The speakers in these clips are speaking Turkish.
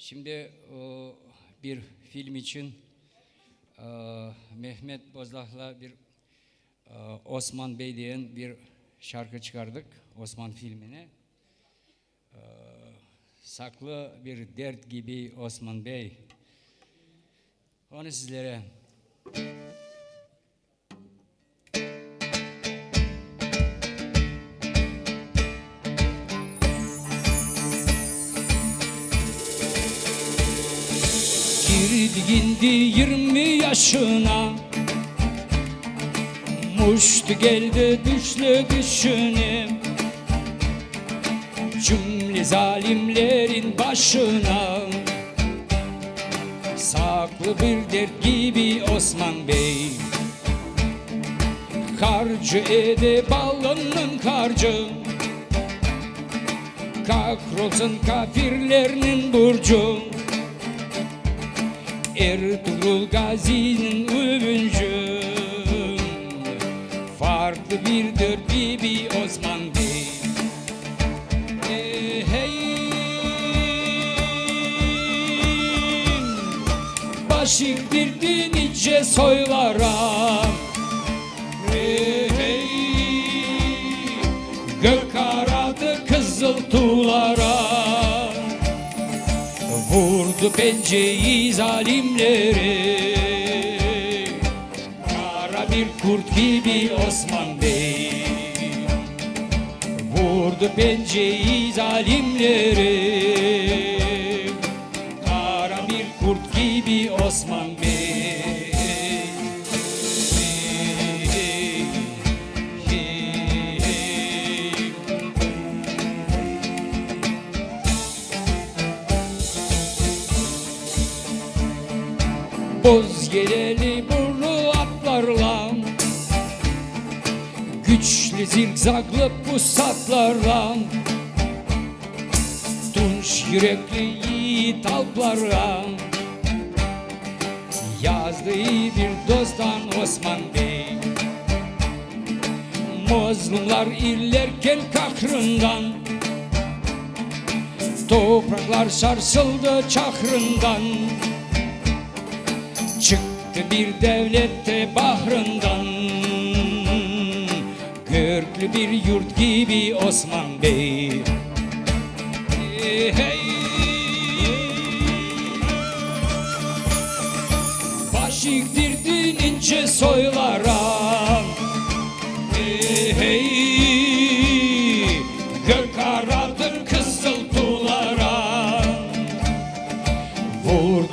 Şimdi o, bir film için e, Mehmet Bozdağ'la bir e, Osman Bey diyen bir şarkı çıkardık Osman filmine. E, saklı bir dert gibi Osman Bey. Onu sizlere gindi yirmi yaşına. Muştu geldi düşlü düşünüm Cümle zalimlerin başına. Saklı bir dert gibi Osman Bey. Karcı ede balının karcı Kakrolsun kafirlerinin burcu Ertuğrul Gazi'nin övüncü. Farklı bir dört gibi Osman Bey. Eh, hey. Başık birdi nice soylara Vurdu pençeyi zalimlere. Kara bir kurt gibi Osman Bey. Vurdu pençeyi zalimlere. Kara bir kurt gibi Osman Bey Boz geleli burnu atlarla. Güçlü zigzaglı pusatlarla. Tunç yürekli yiğit alplarla. Yazdığı bir dosttan Osman Bey. Mazlumlar illerken kahrından. Topraklar sarsıldı çakrından Çıktı bir devlette bahrından Görklü bir yurt gibi Osman Bey Hey, hey.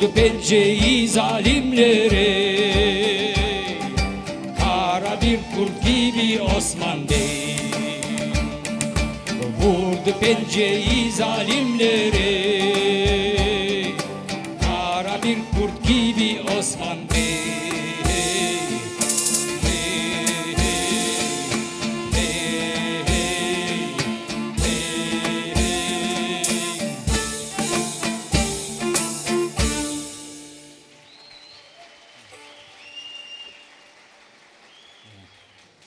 Vurdu pençeyi zalimlere. Kara bir kurt gibi Osman Bey. Vurdu pençeyi zalimlere. Kara bir kurt gibi Osman Bey